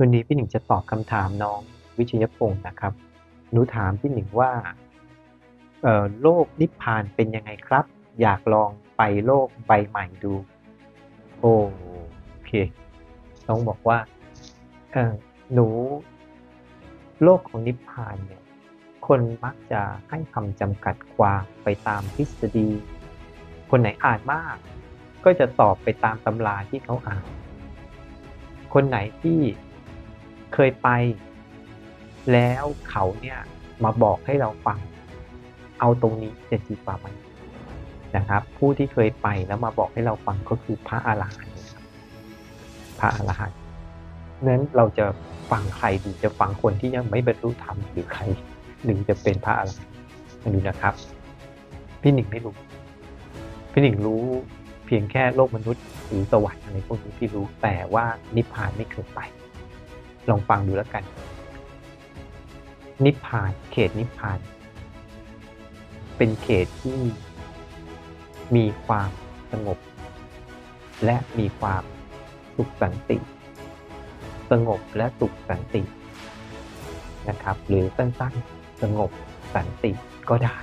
วันนี้พี่หนึ่งจะตอบคำถามน้องวิชยพงศ์นะครับ หนูถามพี่หนึ่งว่าโลกนิพพานเป็นยังไงครับ อยากลองไปโลกใบใหม่ดู โอเคน้องบอกว่าหนู โลกของนิพพานเนี่ย คนมักจะให้คำจำกัดความไปตามทฤษฎี คนไหนอ่านมาก ก็จะตอบไปตามตำราที่เขาอ่าน คนไหนที่ เคยไป แล้วเขาเนี่ยมาบอกให้เราฟัง เอาตรงนี้จะดีกว่าไหมนะครับ ผู้ที่เคยไปแล้วมาบอกให้เราฟังก็คือพระอาหารหันต์พระอาหารหันต์นั้นเราจะฟังใครดีจะฟังคนที่ยังไม่บรรลุธรรมหรือใครหนึ่งจะเป็นพระอาหารหันต์มาดูนะครับ พี่หนึ่งไม่รู้พี่หนึ่งรู้เพียงแค่โลกมนุษย์หรือสวรรค์อะไรพวกนี้พี่รู้แต่ว่านิพพานไม่เคยไป ลองฟังดูแล้วกัน นิพพานเขตนิพพาน เป็นเขตที่มีความสงบ และมีความสุขสันติ สงบและสุขสันตินะครับ หรือสั้นๆสงบสันติก็ได้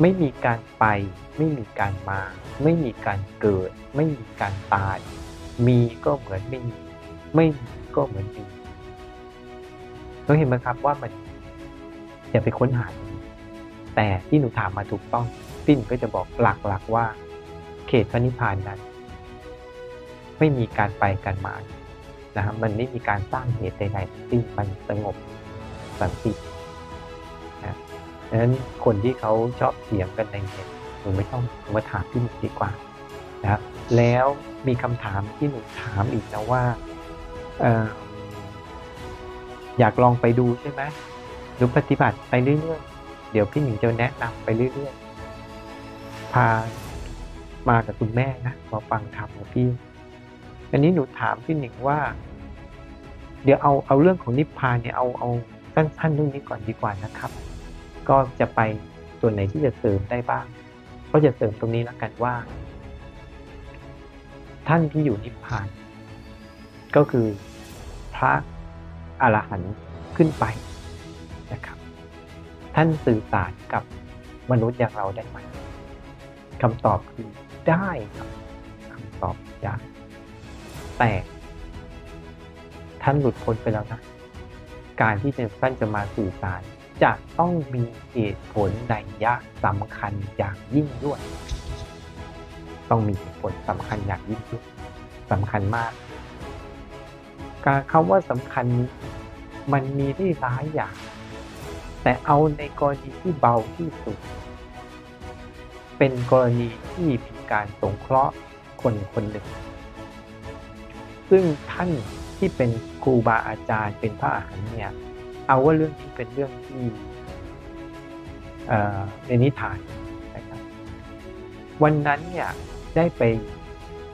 ไม่มีการไป ไม่มีการมา ไม่มีการเกิด ไม่มีการตาย มีก็เหมือนไม่มี ไม่มี ก็เหมือนมีเราเห็นไหมครับว่ามันอย่าไปค้นหา แต่ที่หนูถามมาถูกต้องพี่หนูก็จะบอกหลักๆว่า เขตพระนิพพานนั้น ไม่มีการไปการมานะครับมันไม่มีการสร้างเหตุใดๆทั้งสิ้นมันสงบสันตินะดังนั้นคนที่เขาชอบเถียงกันในเน็ตหนูไม่ต้องมาถามพี่หนูดีกว่านะครับแล้วมีคำถามที่หนูถามอีกนะว่า เอออยากลองไปดูใช่ไหมหรือปฏิบัติไปเรื่อยๆ เดี๋ยวพี่หนิงจะแนะนำไปเรื่อยๆ พามากับคุณแม่นะมาฟังธรรมของพี่ อันนี้หนูถามพี่หนิงว่า เดี๋ยวเอาเอาเรื่องของนิพพานเนี่ยเอาเอาสั้นๆเรื่องนี้ก่อนดีกว่านะครับ ก็จะไปส่วนไหนที่จะเสริมได้บ้าง ก็จะเสริมตรงนี้แล้วกันว่า ท่านที่อยู่นิพพาน ก็คือพระอรหันต์ขึ้นไปนะครับ ท่านสื่อสารกับมนุษย์อย่างเราได้ไหมคำตอบคือได้ครับคำตอบได้แต่ท่านหลุดพ้นไปแล้วนะ การที่จะท่านจะมาสื่อสารจะต้องมีเหตุผลในยยะสำคัญอย่างยิ่งด้วย ต้องมีเหตุผลสำคัญอย่างยิ่งด้วยสำคัญมาก การคำว่าสำคัญนี้มันมีได้หลายอย่าง แต่เอาในกรณีที่เบาที่สุด เป็นกรณีที่มีการสงเคราะห์คนคนหนึ่ง ซึ่งท่านที่เป็นครูบาอาจารย์เป็นพระอรหันต์เนี่ย เอาว่าเรื่องนี้เป็นเรื่องที่เออในนิทานนะครับ วันนั้นเนี่ยได้ไป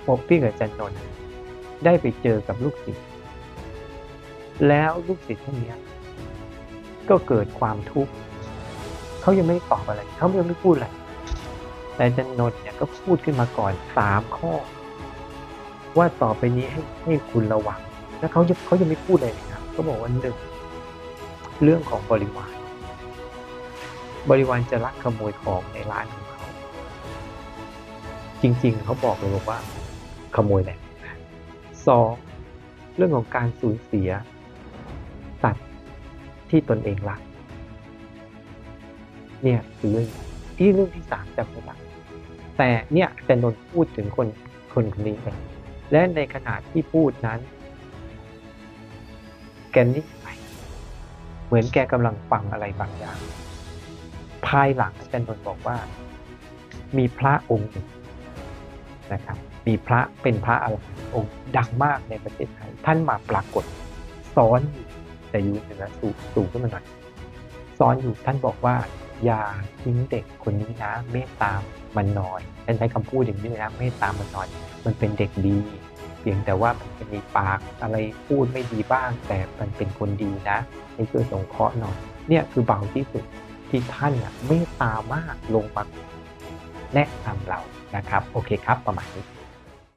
พบพี่กับจันนนท์ได้ไปเจอกับลูกศิษย์ แล้วลูกศิษย์ท่านนี้ก็เกิดความทุกข์เขายังไม่ตอบอะไรเขายังไม่พูดอะไรแต่จันนนท์เนี่ยก็พูดขึ้นมาก่อนสามข้อ ว่าต่อไปนี้ให้ให้คุณระวัง แล้วเขาเขายังไม่พูดเลยนะครับเขาบอกว่าหนึ่งเรื่องของบริวาร บริวารจะลักขโมยของในร้านของเขา จริง ๆ เขาบอกเลยบอกว่า ขโมยแหละสองเรื่องของการสูญเสีย สัตว์ที่ตนเองรัก เนี่ยคือเรื่องที่เรื่องที่สามจะไม่รักแต่เนี่ยอาจารย์นนท์พูดถึงคนคนคนนี้เองและในขณะที่พูดนั้น แกนิ่งไปเหมือนแกกำลังฟังอะไรบางอย่าง ภายหลังอาจารย์นนท์บอกว่า มีพระองค์หนึ่งนะครับ มีพระเป็นพระอะไรองค์ดังมากในประเทศไทย ท่านมาปรากฏซ้อนอยู่ แต่ยู่เหนือสูงสูงขึ้นมาหน่อยซ้อนอยู่ท่านบอกว่า อย่าทิ้งเด็กคนนี้นะ เมตตามันนอยท่านใช้คำพูดอย่างนี้นะเมตตามันนอยมันเป็นเด็กดี เพียงแต่ว่ามันจะมีปากอะไรพูดไม่ดีบ้าง แต่มันเป็นคนดีนะให้ช่วยสงเคราะห์หน่อยเนี่ยคือเบาที่สุดที่ท่านเนี่ยเมตตามากลงมาแนะนำเรานะครับ โอเคครับประมาณนี้